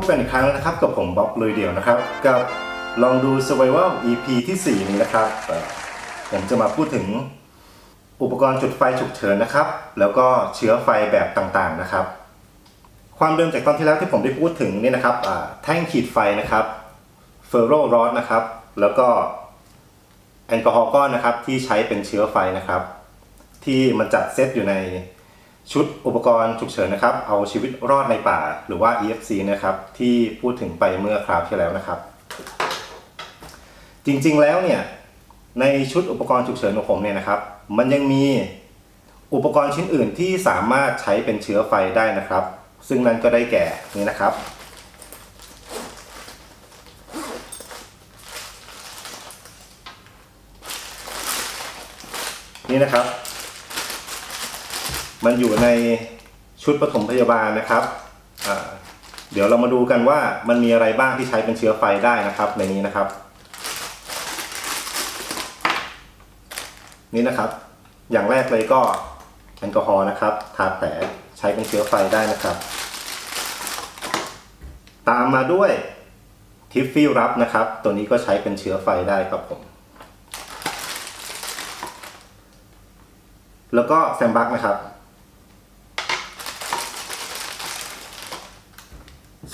บกันอีกครั้งนะครับ กับผมบ๊อบเลยเดี่ยวนะครับ กับลองดู Survival EP ที่ 4 นี้นะครับ ผมจะมาพูดถึงอุปกรณ์จุดไฟฉุกเฉินนะครับ แล้วก็เชื้อไฟแบบต่างๆนะครับ ความเดิมจากตอนที่แล้วที่ผมได้พูดถึงเนี่ยนะครับแท่งขีดไฟนะครับเฟอร์โรรอดนะครับ แล้วก็แอลกอฮอล์ก้อนนะครับที่ใช้เป็นเชื้อไฟนะครับ ที่มันจัดเซตอยู่ใน ชุดอุปกรณ์ฉุกเฉินนะครับ เอาชีวิตรอดในป่าหรือว่า EFC นะครับ ที่พูดถึงไปเมื่อคราวที่แล้วนะครับ จริงๆแล้วเนี่ยในชุดอุปกรณ์ฉุกเฉินของผมเนี่ยนะครับ มันยังมีอุปกรณ์ชิ้นอื่นที่สามารถใช้เป็นเชื้อไฟได้นะครับ ซึ่งนั่นก็ได้แก่นี่นะครับนี่นะครับ มันอยู่ในชุดปฐมพยาบาลนะครับ เดี๋ยวเรามาดูกันว่ามันมีอะไรบ้างที่ใช้เป็นเชื้อไฟได้นะครับ ในนี้นะครับ นี่นะครับ อย่างแรกเลยก็แอลกอฮอล์นะครับทาแผลใช้เป็นเชื้อไฟได้นะครับ ตามมาด้วยทิฟฟี่รับนะครับ ตัวนี้ก็ใช้เป็นเชื้อไฟได้ครับผม แล้วก็แซมบักนะครับ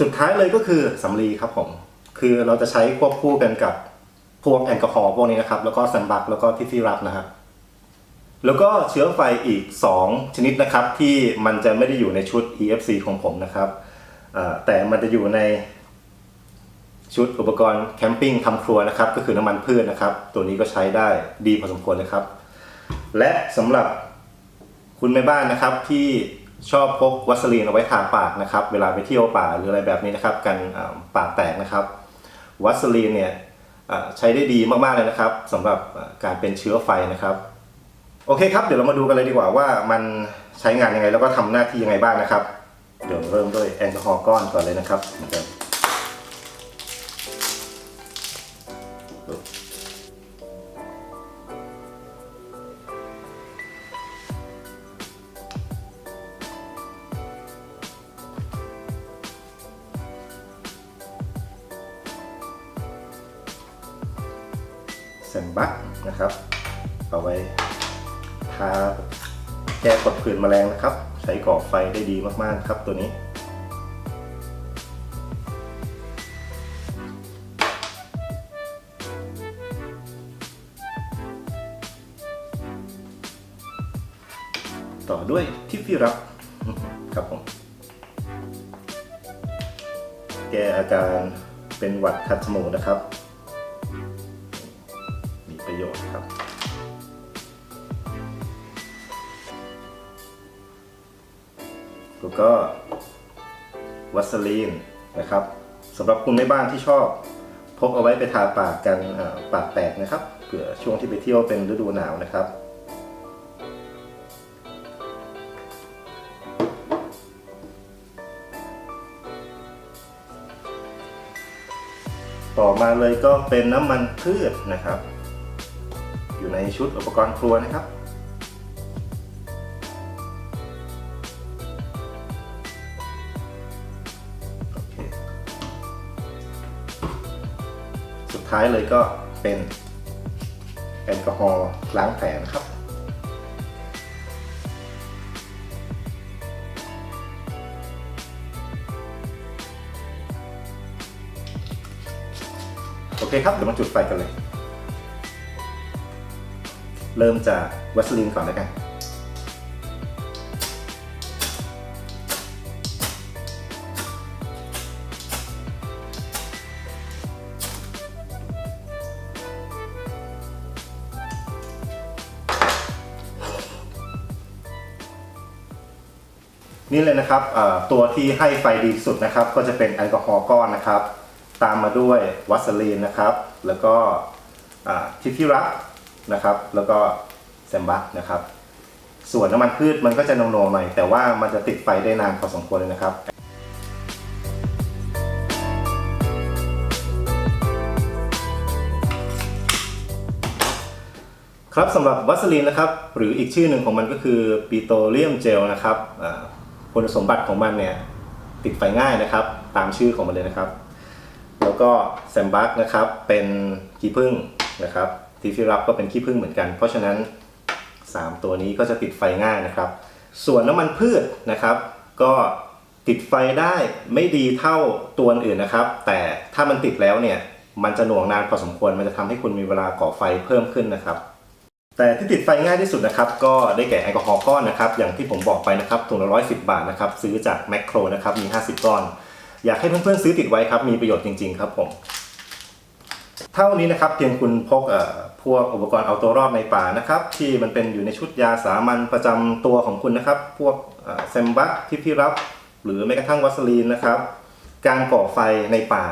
สุดท้ายเลยก็คือสำลีครับผม คือเราจะใช้ควบคู่กันกับพวกแอลกอฮอล์พวกนี้นะครับ แล้วก็แซมบักแล้วก็ทิฟฟี่รับนะครับ แล้วก็เชื้อไฟอีก 2 ชนิดนะครับ ที่มันจะไม่ได้อยู่ในชุด EFC ของผมนะครับแต่มันจะอยู่ในชุดอุปกรณ์แคมปิ้งทำครัวนะครับ ก็คือน้ำมันพืชนะครับ ตัวนี้ก็ใช้ได้ดีพอสมควรเลยครับ และสำหรับคุณแม่บ้านนะครับที่ ชอบพกวัสลีนเอาไว้ทาปากนะครับ เวลาไปเที่ยวป่าหรืออะไรแบบนี้นะครับ กันปากแตกนะครับ วัสลีนเนี่ยใช้ได้ดีมากๆเลยนะครับสำหรับการเป็นเชื้อไฟนะครับ โอเคครับ เดี๋ยวเรามาดูกันเลยดีกว่าว่ามันใช้งานยังไงแล้วก็ทำหน้าที่ยังไงบ้างนะครับ เดี๋ยวเริ่มด้วยแอลกอฮอล์ก้อนก่อนเลยนะครับ เหมือนเดิมเซนบักนะครับ เอาไว้ทาแก้กดผื่นแมลงนะครับ ใช้ก่อไฟได้ดีมากๆครับตัวนี้ต่อด้วยทิฟฟี่รับครับผมแก้อาการเป็นหวัดคัดจมูกนะครับ ประโยชน์ครับ แล้วก็วัสลีนนะครับสำหรับคุณแม่บ้านที่ชอบพกเอาไว้ไปทาปากกันปากแตกนะครับเผื่อช่วงที่ไปเที่ยวเป็นฤดูหนาวนะครับ ต่อมาเลยก็เป็นน้ำมันพืชนะครับ ในชุดอุปกรณ์ครัวนะครับ สุดท้ายเลยก็เป็นแอลกอฮอล์ล้างแผลนะครับโอเคครับ เดี๋ยวมาจุดไฟกันเลย เริ่มจากวัสลีนก่อนแล้วกันนี่เลยนะครับตัวที่ให้ไฟดีสุดนะครับ ก็จะเป็นแอลกอฮอล์ก้อนนะครับ ตามมาด้วยวัสลีนนะครับ แล้วก็ทิฟฟี่รัก นะครับ แล้วก็แซมบักนะครับ ส่วนน้ำมันพืชมันก็จะโนๆหน่อยแต่ว่ามันจะติดไฟได้นานพอสมควรเลยนะครับครับสำหรับวัสลีนนะครับ หรืออีกชื่อหนึ่งของมันก็คือปิโตรเลียมเจลนะครับคุณสมบัติของมันเนี่ยติดไฟง่ายนะครับ ตามชื่อของมันเลยนะครับ แล้วก็แซมบักนะครับเป็นขี้ผึ้งนะครับ ทีฟิรับก็เป็นขี้ผึ้งเหมือนกัน เพราะฉะนั้น 3 ตัวนี้ก็จะติดไฟง่ายนะครับ ส่วนน้ำมันพืชนะครับ ก็ติดไฟได้ไม่ดีเท่าตัวอื่นนะครับ แต่ถ้ามันติดแล้วเนี่ยมันจะหน่วงนานพอสมควร มันจะทำให้คุณมีเวลาก่อไฟเพิ่มขึ้นนะครับ แต่ที่ติดไฟง่ายที่สุดนะครับ ก็ได้แก่แอลกอฮอล์ก้อนนะครับ อย่างที่ผมบอกไปนะครับถุงละร้อยสิบาทนะครับ ซื้อจากแมคโครนะครับ มี 50 ก้อน อยากให้เพื่อนๆซื้อติดไว้ครับ มีประโยชน์จริง ๆ ครับผม เท่านี้นะครับ เพียงคุณพก พวกอุปกรณ์เอาตัวรอดในป่านะครับ ที่มันเป็นอยู่ในชุดยาสามัญประจำตัวของคุณนะครับ พวกแซมบักที่พี่รับ หรือแม้กระทั่งวัสลีนนะครับ การก่อไฟในป่า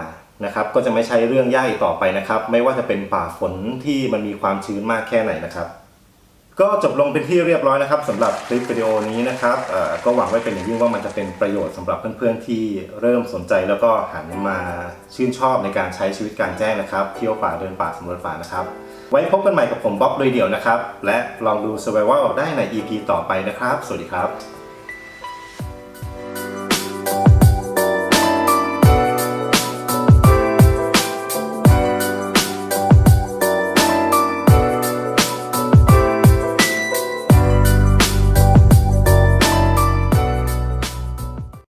นะครับ ก็จะไม่ใช่เรื่องยากอีกต่อไปนะครับ ไม่ว่าจะเป็นป่าฝนที่มันมีความชื้นมากแค่ไหนนะครับ ก็จบลงเป็นที่เรียบร้อยนะครับสำหรับคลิปวิดีโอนี้นะครับก็หวังไว้เป็นอย่างยิ่งว่ามันจะเป็นประโยชน์สำหรับเพื่อนๆที่เริ่มสนใจแล้วก็หันมาชื่นชอบในการใช้ชีวิตกลางแจ้งนะครับ เที่ยวป่าเดินป่าสำรวจป่านะครับ ไว้พบกันใหม่กับผมบ๊อบโดยเดี่ยวนะครับ และลองดู Survival ได้ใน EP ต่อไปนะครับ สวัสดีครับ